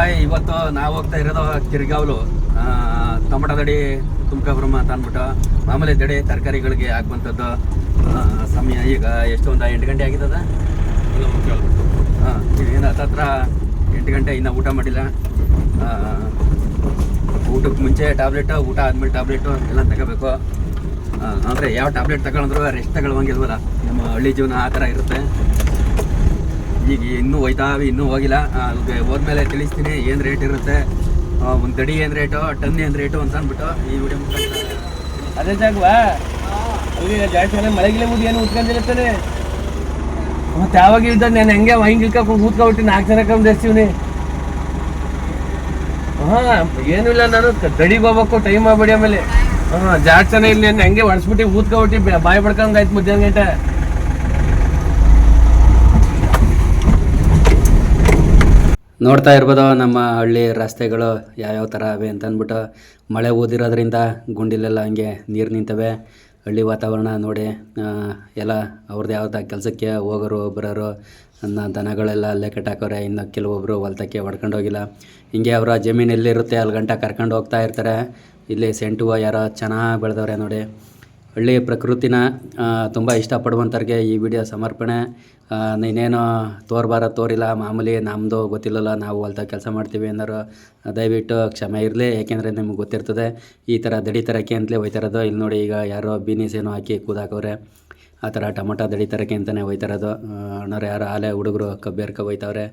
Hi ಇವತ್ತು ನಾವು ಹೋಗ್ತಾ ಇರೋದು ಕಿರ್ಗಾವ್ಲು. ತಮಟದಡಿ ಟೊಮಟೊ ದಡಿ ತುಮಕಬ್ರಹ್ಮ ಅಂತ ಅಂದ್ಬಿಟ್ಟು. ಮಾಮೂಲಿ ದಡಿ ತರಕಾರಿಗಳಿಗೆ ಹಾಕುವಂಥದ್ದು ಸಮಯ ಈಗ ಎಷ್ಟೊಂದು ಎಂಟು ಗಂಟೆ ಆಗಿದ್ದದ? ಹಾಂ ಏನು ಹತ್ತತ್ರ ಎಂಟು ಗಂಟೆ ಇನ್ನೂ ಊಟ ಮಾಡಿಲ್ಲ. ಊಟಕ್ಕೆ ಮುಂಚೆ ಟ್ಯಾಬ್ಲೆಟು ಊಟ ಆದ್ಮೇಲೆ ಟ್ಯಾಬ್ಲೆಟು ಎಲ್ಲ ತಗೋಬೇಕು. ಅಂದರೆ ಯಾವ ಟ್ಯಾಬ್ಲೆಟ್ ತಗೊಂಡ್ರು ರೆಸ್ಟ್ ತಗೊಳ್ಳುವಂಗಿಲ್ವಲ್ಲ ನಮ್ಮ ಹಳ್ಳಿ ಜೀವನ ಆ ಥರ ಇರುತ್ತೆ. ಈಗ ಇನ್ನೂ ಹೋಯ್ತಾವೆ ಇನ್ನೂ ಹೋಗಿಲ್ಲ. ಅದಕ್ಕೆ ಹೋದ್ಮೇಲೆ ತಿಳಿಸ್ತೀನಿ ಏನು ರೇಟ್ ಇರುತ್ತೆ. ಒಂದು ತಡಿ ಏನು ರೇಟು ಟನ್ ಏನು ರೇಟು ಅಂತ ಅಂದ್ಬಿಟ್ಟು ಈ ವಿಡಿಯೋ ಅದೇ ಜಾಗವಾ? ಜಾಸ್ತಿ ಎಲ್ಲ ಮಳೆಗಿಲೆ ಮುದಿ ಏನು ಉತ್ಕೊಂಡಿರ್ತಾನೆ ಮತ್ತೆ ಯಾವಾಗ ಇದ್ದ ನಾನು ಹೆಂಗೆ ಹಿಂಗೆ ಇಳ್ಕೊಂಡು ಕೂತ್ಕೊಬಿಟ್ಟು ನಾಲ್ಕು ಜನ ಕಮ್ಮಿ ಜಾಸ್ತಿವ್ನಿ ಹಾಂ, ಏನೂ ಇಲ್ಲ ನಾನು ದಡಿಗೆ ಹೋಗ್ಬೇಕು ಟೈಮ್ ಆಗ್ಬೇಡಿ ಆಮೇಲೆ. ಹಾಂ, ಜಾಸ್ತಿ ಜನ ಇಲ್ಲಿ ನಾನು ಹೆಂಗೆ ಹೊಡ್ಸ್ಬಿಟ್ಟು ಕೂತ್ಕೊಬಿಟ್ಟು ಬಾಯಿ ಪಡ್ಕೊಂಡ್ ಆಯ್ತು ಮಧ್ಯಾಹ್ನ ಗಂಟೆ. ನೋಡ್ತಾ ಇರ್ಬೋದು ನಮ್ಮ ಹಳ್ಳಿ ರಸ್ತೆಗಳು ಯಾವ್ಯಾವ ಥರ ಅವೆ ಅಂತ ಅಂದ್ಬಿಟ್ಟು ಮಳೆ ಓದಿರೋದ್ರಿಂದ ಗುಂಡಿಲೆಲ್ಲ ಹಂಗೆ ನೀರು ನಿಂತವೆ. ಹಳ್ಳಿ ವಾತಾವರಣ ನೋಡಿ ಎಲ್ಲ ಅವ್ರದ್ದು ಯಾವ್ದು ಕೆಲಸಕ್ಕೆ ಹೋಗೋರು, ಬರೋರು ನನ್ನ ದನಗಳೆಲ್ಲ ಅಲ್ಲೇ ಕಟ್ಟಾಕವ್ರೆ ಇನ್ನು ಕೆಲವೊಬ್ಬರು ಹೊಲ್ತಕ್ಕೆ ಹೊಡ್ಕೊಂಡು ಹೋಗಿಲ್ಲ. ಹಿಂಗೆ ಅವರ ಜಮೀನು ಎಲ್ಲಿರುತ್ತೆ ಅಲ್ಲಿ ಗಂಟ ಕರ್ಕೊಂಡು ಹೋಗ್ತಾ ಇರ್ತಾರೆ. ಇಲ್ಲಿ ಸೆಂಟು ಯಾರೋ ಚೆನ್ನಾಗಿ ಬೆಳೆದವ್ರೆ ನೋಡಿ. ಹಳ್ಳಿ ಪ್ರಕೃತಿನ ತುಂಬ ಇಷ್ಟಪಡುವಂಥವ್ರಿಗೆ ಈ ವಿಡಿಯೋ ಸಮರ್ಪಣೆ. ನೀನೇನು ತೋರ್ಬಾರ ತೋರಿಲ್ಲ, ಮಾಮೂಲಿ ನಮ್ಮದು ಗೊತ್ತಿಲ್ಲಲ್ಲ, ನಾವು ಹೊಲ್ದಾಗ ಕೆಲಸ ಮಾಡ್ತೀವಿ ಅನ್ನೋರು, ದಯವಿಟ್ಟು ಕ್ಷಮೆ ಇರಲಿ. ಏಕೆಂದರೆ ನಿಮ್ಗೆ ಗೊತ್ತಿರ್ತದೆ, ಈ ಥರ ದಡಿತರಕ್ಕೆ ಅಂತಲೇ ಹೋಯ್ತಾರದು ಇಲ್ಲಿ ನೋಡಿ ಈಗ ಯಾರೋ ಬೀನೀಸ್ ಏನೋ ಹಾಕಿ ಕೂದಾಕವ್ರೆ. ಆ ಥರ ಟೊಮೊಟೊ ದಡಿತರಕ್ಕೆ ಅಂತಲೇ ಹೋಯ್ತಾರದು ಅನ್ನೋರು ಯಾರೋ ಆಲೆ ಹುಡುಗರು ಕಬ್ಬೇರ್ಕ ಹೋಯ್ತವ್ರೆ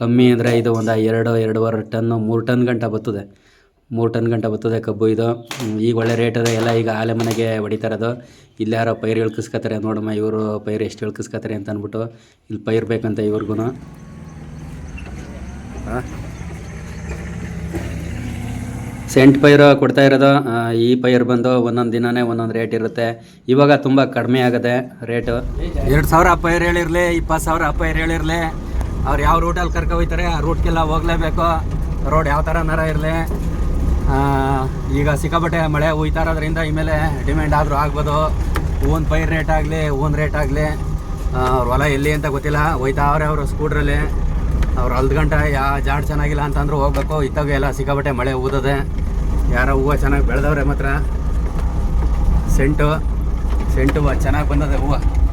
ಕಮ್ಮಿ ಅಂದರೆ ಇದು ಒಂದು ಎರಡು, ಎರಡೂವರೆ ಟನ್ನು, ಮೂರು ಟನ್ ಗಂಟ ಬರ್ತದೆ. ಮೂರು ಟನ್ ಗಂಟ ಬತ್ತದೆ ಕಬ್ಬು ಇದು. ಈಗ ಒಳ್ಳೆ ರೇಟ್ ಅದ. ಎಲ್ಲ ಈಗ ಆಲೆ ಮನೆಗೆ ಹೊಡಿತಾ ಇರೋದು. ಇಲ್ಲಿ ಯಾರೋ ಪೈರು ಇಳ್ಕಿಸ್ಕೊತಾರೆ ನೋಡಮ್ಮ, ಇವರು ಪೈರು ಎಷ್ಟು ಇಳ್ಕಿಸ್ಕೊತಾರೆ ಅಂತ ಅಂದ್ಬಿಟ್ಟು ಇಲ್ಲಿ ಪೈರು ಬೇಕಂತ ಇವ್ರಿಗೂ ಸೆಂಟ್ ಪೈರು ಕೊಡ್ತಾ ಇರೋದು. ಈ ಪೈರು ಬಂದು ಒಂದೊಂದು ದಿನನೇ ಒಂದೊಂದು ರೇಟ್ ಇರುತ್ತೆ. ಇವಾಗ ತುಂಬ ಕಡಿಮೆ ಆಗದೆ ರೇಟು ಎರಡು ಸಾವಿರ ಪೈರು ಹೇಳಿರಲಿ ಇಪ್ಪತ್ತು ಸಾವಿರ ಪೈರು ಹೇಳಿರಲಿ. ಅವ್ರು ಯಾವ ರೂಟಲ್ಲಿ ಕರ್ಕೊ ಹೋಗ್ತಾರೆ ಆ ರೂಟ್ಗೆಲ್ಲ ಹೋಗ್ಲೇಬೇಕು. ರೋಡ್ ಯಾವ ಥರ ನರ ಇರಲಿ. ಈಗ ಸಿಕ್ಕಾಪಟ್ಟೆ ಮಳೆ ಹೋಯ್ತಾ ಇರೋದ್ರಿಂದ ಇಮೇಲೆ ಡಿಮ್ಯಾಂಡ್ ಆದರೂ ಆಗ್ಬೋದು. ಹೂವಿನ ಪೈರ್ ರೇಟ್ ಆಗಲಿ, ಹೂವಿನ ರೇಟ್ ಆಗಲಿ ಅವ್ರ ಹೊಲ ಎಲ್ಲಿ ಅಂತ ಗೊತ್ತಿಲ್ಲ. ಹೋಯ್ತಾ ಅವ್ರೆ ಅವರು ಸ್ಕೂಟ್ರಲ್ಲಿ. ಅವ್ರು ಅಲ್ದ ಗಂಟೆ, ಯಾ, ಜಾಡ್ ಚೆನ್ನಾಗಿಲ್ಲ ಅಂತಂದ್ರೆ ಹೋಗ್ಬೇಕು. ಇತ್ತಾಗ ಎಲ್ಲ ಸಿಕ್ಕಾಪಟ್ಟೆ ಮಳೆ ಊದದೆ ಯಾರೋ ಹೂವು ಚೆನ್ನಾಗಿ ಬೆಳೆದವ್ರೆ ಮಾತ್ರ. ಸೆಂಟು ಸೆಂಟು ಚೆನ್ನಾಗಿ ಬಂದದೆ ಹೂವು.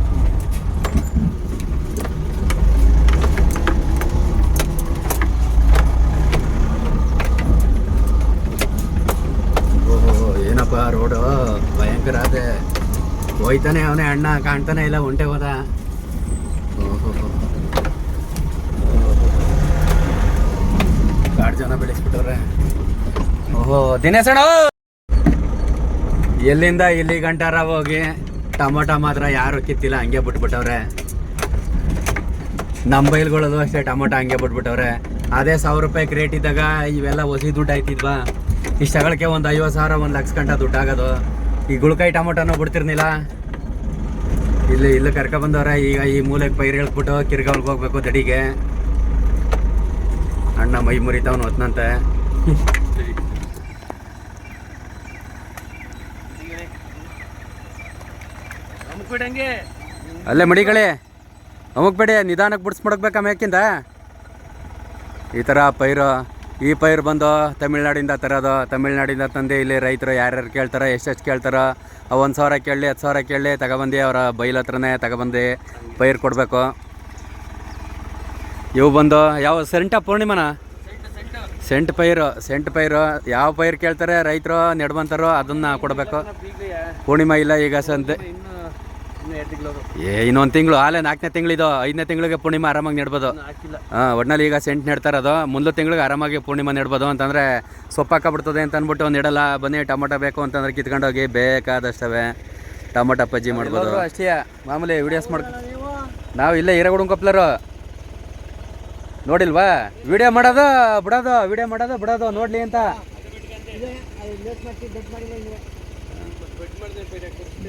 ರೋಡು ಭಯಂಕರ ಅದೇ. ಹೋಯ್ತಾನೆ ಅವನೇ ಅಣ್ಣ, ಕಾಣ್ತಾನೆ ಇಲ್ಲ, ಒಂಟೆ ಹೋದ. ಕಾಡು ಜನ ಬೆಳೆಸ್ಬಿಟ್ಟವ್ರೆ. ಓಹೋ, ದಿನೇಶ್ ಅಣ್ಣ! ಎಲ್ಲಿಂದ ಇಲ್ಲಿ ಗಂಟಾರ ಹೋಗಿ ಟೊಮೊಟೊ ಮಾತ್ರ ಯಾರು ಕಿತ್ತಿಲ್ಲ, ಹಂಗೆ ಬಿಟ್ಬಿಟ್ಟವ್ರೆ. ನಮ್ಮ ಬೈಲ್ಗಳದು ಅಷ್ಟೇ ಟೊಮೊಟೊ ಹಂಗೆ ಬಿಟ್ಬಿಟ್ಟವ್ರೆ. ಅದೇ ಸಾವಿರ ರೂಪಾಯಿ ಕ್ರೇಟ್ ಇದ್ದಾಗ ಇವೆಲ್ಲ ಹೊಸಿ ದುಡ್ಡು ಆಯ್ತಿದ್ವಾ? ಇಷ್ಟಗಳಿಗೆ ಒಂದು ಐವತ್ತು ಸಾವಿರ ಒಂದು ಲಕ್ಷ ಗಂಟ ದುಡ್ಡು ಆಗೋದು ಈ ಗುಳ್ಕಾಯಿ ಟೊಮೊಟೊನೂ ಬಿಡ್ತಿರ್ನಿಲ್ಲ. ಇಲ್ಲಿ ಇಲ್ಲಿ ಕರ್ಕೊ ಬಂದವರ ಈಗ ಈ ಮೂಲೆಗೆ ಪೈರು ಹೇಳ್ಬಿಟ್ಟು ಕಿರ್ಗಾವ್ಗೆ ಹೋಗ್ಬೇಕು ದಡಿಗೆ. ಅಣ್ಣ ಮೈ ಮುರಿತಾವನು ಹೊತ್ನಂತೆ. ಅಲ್ಲೇ ಮಡಿಗಳೇ ಅಮುಕ್ ಬೇಡಿ ನಿಧಾನಕ್ಕೆ ಬಿಡಿಸ್ಬಿಡಕ್ಬೇಕು ಆಮೇಕಿಂದ ಈ ಥರ ಪೈರು. ಈ ಪೈರು ಬಂದು ತಮಿಳ್ನಾಡಿಂದ ತರೋದು, ತಮಿಳ್ನಾಡಿಂದ ತಂದು ಇಲ್ಲಿ ರೈತರು ಯಾರ್ಯಾರು ಕೇಳ್ತಾರೆ, ಎಷ್ಟೆಷ್ಟು ಕೇಳ್ತಾರೋ ಒಂದು ಸಾವಿರ ಕೇಳಲಿ, ಹತ್ತು ಸಾವಿರ ಕೇಳಲಿ ತಗೊಬಂದು ಅವರ ಬೈಲ್ ಹತ್ರನೇ ತಗೊಬಂದು ಪೈರು ಕೊಡಬೇಕು. ಇವು ಬಂದು ಯಾವ ಸೆಂಟ ಪೂರ್ಣಿಮನ? ಸೆಂಟ್ ಪೈರು ಸೆಂಟ್ ಪೈರು. ಯಾವ ಪೈರು ಕೇಳ್ತಾರೆ ರೈತರು ನೆಡ್ಬಂತಾರೋ ಅದನ್ನು ಕೊಡಬೇಕು. ಪೂರ್ಣಿಮಾ ಇಲ್ಲ ಈಗ ಸಂತೆ ಇನ್ನು ಇನ್ನು ಎರಡು ತಿಂಗಳು ಏ ಇನ್ನೊಂದು ತಿಂಗಳು ಆಲೆ ನಾಲ್ಕನೇ ತಿಂಗಳಿದು ಐದನೇ ತಿಂಗಳಿಗೆ ಪೂರ್ಣಿಮಾ ಆರಾಮಾಗಿ ನೆಡ್ಬೋದು ಹಾಕಿಲ್ಲ ಹಾಂ ಒಟ್ನಲ್ಲಿ ಈಗ ಸೆಂಟ್ ನೆಡ್ತಾ ಇರೋದು ಮುಂದೆ ತಿಂಗಳಿಗೆ ಆರಾಮಾಗಿ ಪೂರ್ಣಿಮಾ ನೆಡ್ಬೋದು ಅಂತಂದರೆ ಸೊಪ್ಪು ಹಾಕಬಿಡ್ತದೆ ಅಂತ ಅಂದ್ಬಿಟ್ಟು ನೆಡಲ್ಲ ಬನ್ನಿ ಟೊಮೊಟೊ ಬೇಕು ಅಂತಂದ್ರೆ ಕಿತ್ಕೊಂಡೋಗಿ ಬೇಕಾದಷ್ಟವೆ ಟೊಮೊಟೊ ಬಜ್ಜಿ ಮಾಡ್ಬೋದು ಅಷ್ಟೇ ಮಾಮೂಲಿ ವಿಡಿಯೋಸ್ ಮಾಡ್ ನಾವು ಇಲ್ಲೇ ಹಿರೇಗುಡುಂಕೊಪ್ಲರು ನೋಡಿಲ್ವಾ ವಿಡಿಯೋ ಮಾಡೋದು ಬಿಡೋದು ವಿಡಿಯೋ ಮಾಡೋದು ಬಿಡೋದು ನೋಡ್ಲಿ ಅಂತ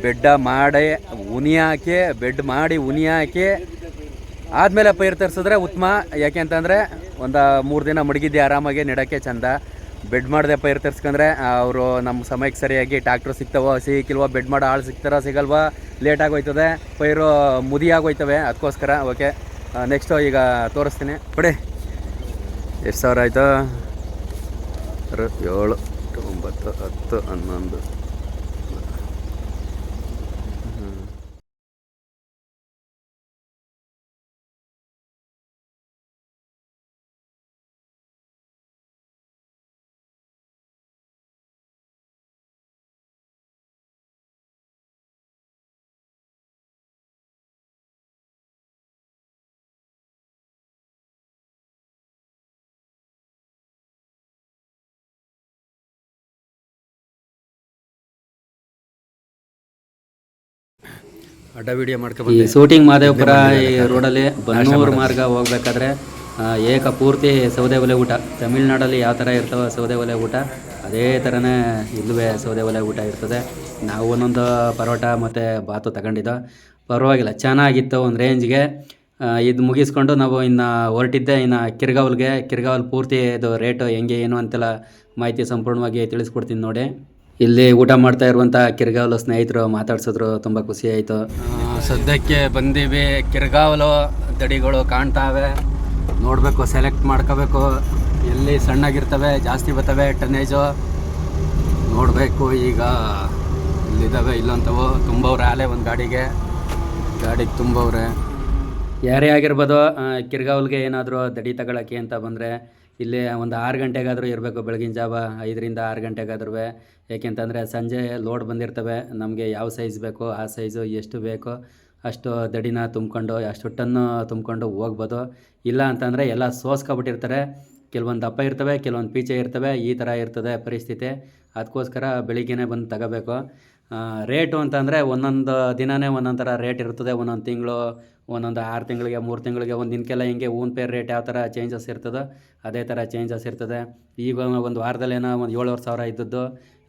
ಬೆಡ್ಡ ಮಾಡಿ ಉನಿ ಹಾಕಿ, ಬೆಡ್ ಮಾಡಿ ಉನಿ ಹಾಕಿ, ಆದಮೇಲೆ ಪೈರು ತರಿಸಿದ್ರೆ ಉತ್ತಮ. ಯಾಕೆ ಅಂತಂದರೆ ಒಂದು ಮೂರು ದಿನ ಮಡಗಿದ್ದೆ ಆರಾಮಾಗಿ, ನೆಡೋಕ್ಕೆ ಚಂದ. ಬೆಡ್ ಮಾಡಿದೆ ಪೈರು ತರಿಸ್ಕೊಂಡ್ರೆ ಅವರು ನಮ್ಮ ಸಮಯಕ್ಕೆ ಸರಿಯಾಗಿ ಟ್ಯಾಕ್ಟ್ರ್ ಸಿಗ್ತಾವೋ, ಸಿಕ್ಕಿಲ್ವೋ, ಬೆಡ್ ಮಾಡೋ ಆಳು ಸಿಗ್ತಾರೋ, ಸಿಗಲ್ವೋ ಲೇಟ್ ಆಗೋಯ್ತದೆ. ಪೈರು ಮುದಿಯಾಗಿ ಹೋಯ್ತವೆ ಅದಕ್ಕೋಸ್ಕರ. ಓಕೆ ನೆಕ್ಸ್ಟು ಈಗ ತೋರಿಸ್ತೀನಿ. ಬಿಡಿ ಎಷ್ಟು ಸಾವಿರ ಆಯಿತು? ಏಳು ಒಂಬತ್ತು ಹತ್ತು, ಹನ್ನೊಂದು. ಅಡ್ಡ ವಿಡಿಯೋ ಈ ಮಾಡ್ಕೊಬಂದೆ ಶೂಟಿಂಗ್ ಮಾದೇವಪುರ ಈ ರೋಡಲ್ಲಿ ಬನ್ನೂರು ಮಾರ್ಗ ಹೋಗ್ಬೇಕಾದ್ರೆ ಏಕ ಪೂರ್ತಿ ಸೌದೆ ಒಲೆ ಊಟ. ತಮಿಳ್ನಾಡಲ್ಲಿ ಯಾವ ಥರ ಇರ್ತವೆ ಸೌದೆ ಒಲೆ ಊಟ ಅದೇ ಥರನೇ ಇಲ್ಲವೇ ಸೌದೆ ಒಲೆ ಊಟ ಇರ್ತದೆ. ನಾವು ಒಂದೊಂದು ಪರೋಟ ಮತ್ತು ಬಾತು ತಗೊಂಡಿದ್ದೋ. ಪರವಾಗಿಲ್ಲ ಚೆನ್ನಾಗಿತ್ತು ಒಂದು ರೇಂಜ್ಗೆ ಇದು ಮುಗಿಸ್ಕೊಂಡು ನಾವು ಇನ್ನು ಹೊರಟಿದ್ದೆ ಇನ್ನು ಕಿರ್ಗಾವಲ್ಗೆ ಕಿರ್ಗಾವಲ್ ಪೂರ್ತಿ ಇದು ರೇಟು ಹೆಂಗೆ ಏನು ಅಂತೆಲ್ಲ ಮಾಹಿತಿ ಸಂಪೂರ್ಣವಾಗಿ ತಿಳಿಸ್ಕೊಡ್ತೀನಿ ನೋಡಿ. ಇಲ್ಲಿ ಊಟ ಮಾಡ್ತಾ ಇರುವಂಥ ಕಿರ್ಗಾವಲು ಸ್ನೇಹಿತರು ಮಾತಾಡ್ಸಿದ್ರು ತುಂಬ ಖುಷಿ ಆಯ್ತು. ಸದ್ಯಕ್ಕೆ ಬಂದೀವಿ. ಕಿರ್ಗಾವಲು ದಡಿಗಳು ಕಾಣ್ತಾವೆ. ನೋಡಬೇಕು ಸೆಲೆಕ್ಟ್ ಮಾಡ್ಕೋಬೇಕು. ಎಲ್ಲಿ ಸಣ್ಣಗಿರ್ತವೆ ಜಾಸ್ತಿ ಬರ್ತವೆ ಟನೇಜು ನೋಡಬೇಕು ಈಗ ಇಲ್ಲಿದ್ದಾವೆ ಇಲ್ಲಂತವು ತುಂಬವ್ರೆ ಆಲೆ ಒಂದು ಗಾಡಿಗೆ. ಗಾಡಿಗೆ ತುಂಬವ್ರೆ. ಯಾರೇ ಆಗಿರ್ಬೋದು ಕಿರ್ಗಾವಲ್ಗೆ ಏನಾದರೂ ದಡಿ ತಗೊಳಕ್ಕೆ ಅಂತ ಬಂದರೆ ಇಲ್ಲಿ ಒಂದು ಆರು ಗಂಟೆಗಾದರೂ ಇರಬೇಕು, ಬೆಳಗಿನ ಜಾವ ಐದರಿಂದ ಆರು ಗಂಟೆಗಾದ್ರೂ. ಏಕೆಂತಂದರೆ ಸಂಜೆ ಲೋಡ್ ಬಂದಿರ್ತವೆ, ನಮಗೆ ಯಾವ ಸೈಜ್ ಬೇಕೋ ಆ ಸೈಜು ಎಷ್ಟು ಬೇಕೋ ಅಷ್ಟು ದಡಿನ ತುಂಬ್ಕೊಂಡು, ಅಷ್ಟು ಟನ್ನು ತುಂಬ್ಕೊಂಡು ಹೋಗ್ಬೋದು. ಇಲ್ಲ ಅಂತಂದರೆ ಎಲ್ಲ ಸೋಸ್ಕೊಬಿಟ್ಟಿರ್ತಾರೆ. ಕೆಲವೊಂದು ದಪ್ಪ ಇರ್ತವೆ, ಕೆಲವೊಂದು ಪೀಚೆ ಇರ್ತವೆ, ಈ ಥರ ಇರ್ತದೆ ಪರಿಸ್ಥಿತಿ. ಅದಕ್ಕೋಸ್ಕರ ಬೆಳಿಗ್ಗೆನೇ ಬಂದು ತಗೋಬೇಕು. ರೇಟು ಅಂತಂದರೆ ಒಂದೊಂದು ದಿನವೇ ಒಂದೊಂದು ಥರ ರೇಟ್ ಇರ್ತದೆ, ಒಂದೊಂದು ತಿಂಗಳು ಒಂದೊಂದು ಆರು ತಿಂಗಳಿಗೆ, ಮೂರು ತಿಂಗಳಿಗೆ, ಒಂದು ದಿನಕ್ಕೆಲ್ಲ ಹಿಂಗೆ ಓನ್ ಪೇರ್ ರೇಟ್ ಯಾವ ಥರ ಚೇಂಜಸ್ ಇರ್ತದೆ ಅದೇ ಥರ ಚೇಂಜಸ್ ಇರ್ತದೆ. ಈಗ ಒಂದು ವಾರದಲ್ಲೇನೋ ಒಂದು ಏಳುವರೆ ಸಾವಿರ ಇದ್ದದ್ದು.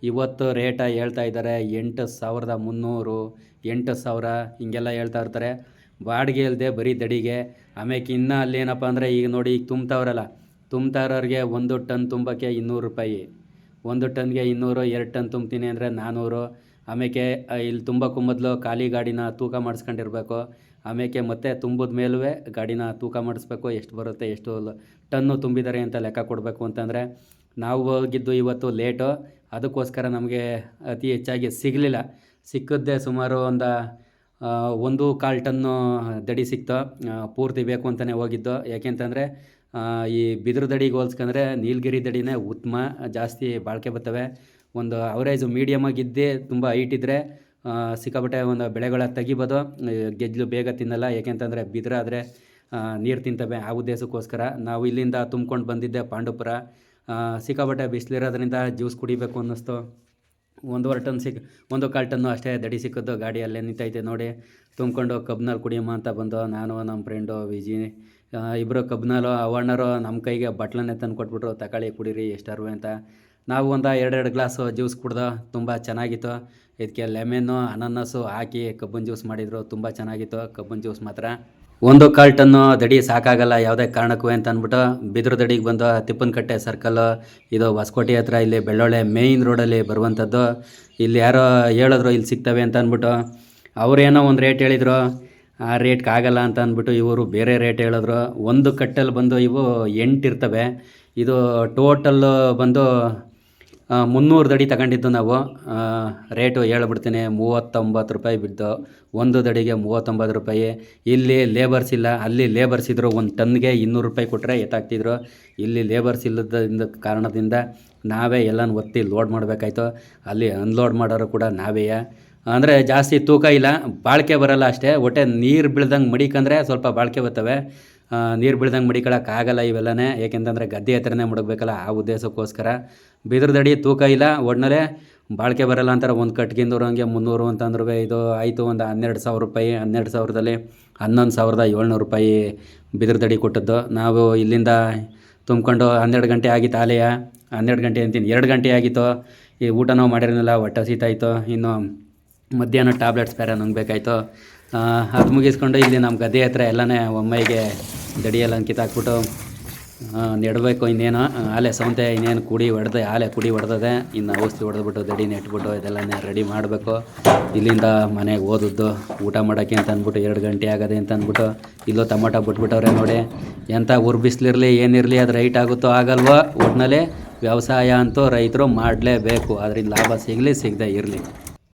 ಇವತ್ತು ರೇಟ ಹೇಳ್ತಾ ಇದ್ದಾರೆ, ಎಂಟು ಸಾವಿರದ ಮುನ್ನೂರು, ಎಂಟು ಸಾವಿರ ಹಿಂಗೆಲ್ಲ ಹೇಳ್ತಾ ಇರ್ತಾರೆ. ಬಾಡಿಗೆ ಇಲ್ಲದೆ ಬರೀ ದಡಿಗೆ. ಆಮೇಲೆ ಇನ್ನೂ ಅಲ್ಲೇನಪ್ಪ ಅಂದರೆ ಈಗ ನೋಡಿ ಈಗ ತುಂಬ್ತಾವ್ರಲ್ಲ ತುಂಬ್ತಾ ಇರೋರಿಗೆ ಒಂದು ಟನ್ ತುಂಬಕ್ಕೆ ಇನ್ನೂರು ರೂಪಾಯಿ. ಒಂದು ಟನ್ಗೆ ಇನ್ನೂರು, ಎರಡು ಟನ್ ತುಂಬ್ತೀನಿ ಅಂದರೆ ನಾನ್ನೂರು ಆಮೇಲೆ ಇಲ್ಲಿ ತುಂಬಕ್ಕೂ ಮೊದಲು ಖಾಲಿ ಗಾಡಿನ ತೂಕ ಮಾಡಿಸ್ಕೊಂಡಿರ್ಬೇಕು. ಆಮೇಲೆ ಮತ್ತೆ ತುಂಬಿದ ಮೇಲೂ ಗಾಡಿನ ತೂಕ ಮಾಡಿಸ್ಬೇಕು, ಎಷ್ಟು ಬರುತ್ತೆ, ಎಷ್ಟು ಟನ್ನು ತುಂಬಿದ್ದಾರೆ ಅಂತ ಲೆಕ್ಕ ಕೊಡಬೇಕು ಅಂತಂದರೆ, ನಾವು ಹೋಗಿದ್ದು ಇವತ್ತು ಲೇಟು ಅದಕ್ಕೋಸ್ಕರ ನಮಗೆ ಅತಿ ಹೆಚ್ಚಾಗಿ ಸಿಗಲಿಲ್ಲ. ಸಿಕ್ಕಿದ್ದೆ ಸುಮಾರು ಒಂದು ಒಂದು ಕಾಲು ಟನ್ನು ದಡಿ ಸಿಕ್ತು. ಪೂರ್ತಿ ಬೇಕು ಅಂತಲೇ ಹೋಗಿದ್ದು. ಯಾಕೆಂತಂದರೆ ಈ ಬಿದಿರು ದಡಿಗೆ ಹೋಲ್ಸ್ಕೊಂಡ್ರೆ ನೀಲಗಿರಿ ದಡಿನೇ ಉತ್ತಮ. ಜಾಸ್ತಿ ಬಾಳಿಕೆ ಬರ್ತವೆ. ಒಂದು ಅವರೇಜು ಮೀಡಿಯಮ್ ಆಗಿದ್ದೇ ತುಂಬ ಹೈಟ್ ಇದ್ದರೆ ಸಿಕ್ಕಾಪಟ್ಟೆ ಒಂದು ಬೆಳೆಗಳ ತೆಗಿಬೋದು. ಗೆಜ್ಲು ಬೇಗ ತಿನ್ನಲ್ಲ. ಯಾಕೆಂತಂದರೆ ಬಿದಿರಾದರೆ ನೀರು ತಿಂತವೆ. ಆ ಉದ್ದೇಶಕ್ಕೋಸ್ಕರ ನಾವು ಇಲ್ಲಿಂದ ತುಂಬ್ಕೊಂಡು ಬಂದಿದ್ದೆ ಪಾಂಡುಪುರ. ಸಿಕ್ಕಾಪಟ್ಟೆ ಬಿಸಿಲಿರೋದ್ರಿಂದ ಜ್ಯೂಸ್ ಕುಡಿಬೇಕು ಅನ್ನಿಸ್ತು. ಒಂದೂವರೆ ಟನ್ ಸಿಕ್, ಒಂದು ಕಾಲು ಟನ್ನು ಅಷ್ಟೇ ದಡಿ ಸಿಕ್ಕಿದ್ದು. ಗಾಡಿಯಲ್ಲೇ ನಿಂತೈತೆ ನೋಡಿ. ತುಂಬ್ಕೊಂಡು ಕಬ್ನಲ್ಲಿ ಕುಡಿಯಮ್ಮ ಅಂತ ಬಂದು ನಾನು, ನಮ್ಮ ಫ್ರೆಂಡು ವಿಜಿ ಇಬ್ಬರು ಕಬ್ನಲ್ಲೂ ಅವಣ್ಣರು ನಮ್ಮ ಕೈಗೆ ಬಟ್ಲನ್ನೇ ತಂದು ಕೊಟ್ಬಿಟ್ರು ತಕಾಳಿ ಕುಡೀರಿ ಎಷ್ಟಾರು ಅಂತ. ನಾವು ಒಂದು ಎರಡೆರಡು ಗ್ಲಾಸು ಜ್ಯೂಸ್ ಕುಡ್ದು ತುಂಬ ಚೆನ್ನಾಗಿತ್ತು. ಇದಕ್ಕೆ ಲೆಮೆನ್ನು ಅನನಸ್ಸು ಹಾಕಿ ಕಬ್ಬನ್ ಜ್ಯೂಸ್ ಮಾಡಿದರು, ತುಂಬ ಚೆನ್ನಾಗಿತ್ತು ಕಬ್ಬನ್ ಜ್ಯೂಸ್ ಮಾತ್ರ. ಒಂದು ಕಾಲ್ಟನ್ನು ದಡಿ ಸಾಕಾಗಲ್ಲ, ಯಾವುದೇ ಕಾರಣಕ್ಕೂ ಅಂತ ಅಂದ್ಬಿಟ್ಟು ಬಿದಿರು ದಡಿಗೆ ಬಂದು ತಿಪ್ಪನಕಟ್ಟೆ ಸರ್ಕಲ್ಲು ಇದು ಹೊಸಕೋಟೆ ಹತ್ರ ಇಲ್ಲಿ ಬೆಳ್ಳೊಳ್ಳೆ ಮೇಯ್ನ್ ರೋಡಲ್ಲಿ ಬರುವಂಥದ್ದು ಇಲ್ಲಿ ಯಾರೋ ಹೇಳಿದ್ರು ಇಲ್ಲಿ ಸಿಗ್ತವೆ ಅಂತ ಅಂದ್ಬಿಟ್ಟು. ಅವರೇನೋ ಒಂದು ರೇಟ್ ಹೇಳಿದರು. ಆ ರೇಟ್ಗೆ ಆಗಲ್ಲ ಅಂತ ಅಂದ್ಬಿಟ್ಟು ಇವರು ಬೇರೆ ರೇಟ್ ಹೇಳಿದ್ರು. ಒಂದು ಕಟ್ಟಲ್ಲಿ ಬಂದು ಇವು ಎಂಟು ಇರ್ತವೆ. ಇದು ಟೋಟಲ್ಲು ಬಂದು ಮುನ್ನೂರು ದಡಿ ತಗೊಂಡಿದ್ದು ನಾವು. ರೇಟು ಹೇಳ್ಬಿಡ್ತೀನಿ, ಮೂವತ್ತೊಂಬತ್ತು ರೂಪಾಯಿ ಬಿದ್ದು, ಒಂದು ದಡಿಗೆ ಮೂವತ್ತೊಂಬತ್ತು ರೂಪಾಯಿ. ಇಲ್ಲಿ ಲೇಬರ್ಸ್ ಇಲ್ಲ, ಅಲ್ಲಿ ಲೇಬರ್ಸ್ ಇದ್ದರು ಒಂದು ಟನ್ಗೆ ಇನ್ನೂರು ರೂಪಾಯಿ ಕೊಟ್ಟರೆ ಎತ್ತಾಗ್ತಿದ್ರು ಇಲ್ಲಿ ಲೇಬರ್ಸ್ ಇಲ್ಲದಿಂದ ಕಾರಣದಿಂದ ನಾವೇ ಎಲ್ಲನೂ ಒತ್ತಿ ಲೋಡ್ ಮಾಡಬೇಕಾಯ್ತು. ಅಲ್ಲಿ ಅನ್ಲೋಡ್ ಮಾಡೋರು ಕೂಡ ನಾವೇ ಅಂದರೆ ಜಾಸ್ತಿ ತೂಕ ಇಲ್ಲ, ಬಾಳಿಕೆ ಬರಲ್ಲ ಅಷ್ಟೇ. ಒಟ್ಟೆ ನೀರು ಬೀಳ್ದಂಗೆ ಮಡಿಕಂದ್ರೆ ಸ್ವಲ್ಪ ಬಾಳಿಕೆ ಬರ್ತವೆ. ನೀರು ಬೀಳ್ದಂಗೆ ಮಡಿಕೊಳ್ಳೋಕ್ಕಾಗಲ್ಲ ಇವೆಲ್ಲನೇ. ಏಕೆಂತಂದರೆ ಗದ್ದೆ ಹತ್ರನೇ ಮಡಗಬೇಕಲ್ಲ, ಆ ಉದ್ದೇಶಕ್ಕೋಸ್ಕರ. ಬಿದ್ರದಡಿ ತೂಕ ಇಲ್ಲ ಒಡ್ನಲೆ ಬಾಳಿಕೆ ಬರಲ್ಲ ಅಂತಾರೆ ಒಂದು ಕಟ್ಗಿಂದವ್ರು ಹಂಗೆ ಮುನ್ನೂರು ಅಂತಂದ್ರೂ ಇದು ಆಯಿತು ಒಂದು ಹನ್ನೆರಡು ಸಾವಿರ ರೂಪಾಯಿ, ಹನ್ನೆರಡು ಸಾವಿರದಲ್ಲಿ ಹನ್ನೊಂದು ಸಾವಿರದ ಏಳ್ನೂರು ರೂಪಾಯಿ ಬಿದ್ರದಡಿ ಕೊಟ್ಟದ್ದು. ನಾವು ಇಲ್ಲಿಂದ ತುಂಬ್ಕೊಂಡು ಹನ್ನೆರಡು ಗಂಟೆ ಆಗಿತ್ತು ಆಲೆಯ. ಹನ್ನೆರಡು ಗಂಟೆ ಅಂತೀನಿ, ಎರಡು ಗಂಟೆ ಆಗಿತ್ತು. ಈ ಊಟ ನಾವು ಮಾಡಿರಲಿಲ್ಲ, ಹೊಟ್ಟೆ ಸೀತಾಯಿತು ಇನ್ನು ಮಧ್ಯಾಹ್ನ ಟ್ಯಾಬ್ಲೆಟ್ಸ್ ಬೇರೆ ನುಂಗ್ಬೇಕಾಯ್ತು. ಅದು ಮುಗಿಸ್ಕೊಂಡು ಇಲ್ಲಿ ನಮ್ಮ ಗದ್ದೆ ಹತ್ರ ಎಲ್ಲನೇ ಒಮ್ಮೆಗೆ ದಡಿಯೆಲ್ಲ ಅಂಕಿತ ಹಾಕ್ಬಿಟ್ಟು ನೆಡಬೇಕು ಇನ್ನೇನು. ಆಲೆ ಸೌಂತೆ ಇನ್ನೇನು ಕುಡಿ ಹೊಡೆದ ಆಲೆ ಕುಡಿ ಹೊಡೆದದೆ ಇನ್ನು ಔಷಧಿ ಹೊಡೆದ್ಬಿಟ್ಟು ದಡಿ ನೆಟ್ಬಿಟ್ಟು ಇದೆಲ್ಲ ರೆಡಿ ಮಾಡಬೇಕು. ಇಲ್ಲಿಂದ ಮನೆಗೆ ಓದಿದ್ದು ಊಟ ಮಾಡೋಕ್ಕೆ ಅಂತ ಅಂದ್ಬಿಟ್ಟು ಎರಡು ಗಂಟೆ ಆಗದೆ ಅಂತ ಅಂದ್ಬಿಟ್ಟು ಇಲ್ಲೋ ಟೊಮೊಟೊ ಬಿಟ್ಬಿಟ್ಟವ್ರೆ ನೋಡಿ. ಎಂಥ ಉರ್ ಬಿಸಿಲಿರಲಿ, ಏನಿರಲಿ, ಅದು ರೈಟ್ ಆಗುತ್ತೋ ಆಗಲ್ವೋ ಒಟ್ಟಿನಲ್ಲಿ ವ್ಯವಸಾಯ ಅಂತೂ ರೈತರು ಮಾಡಲೇಬೇಕು. ಅದರಿಂದ ಲಾಭ ಸಿಗಲಿ, ಸಿಗದೆ ಇರಲಿ.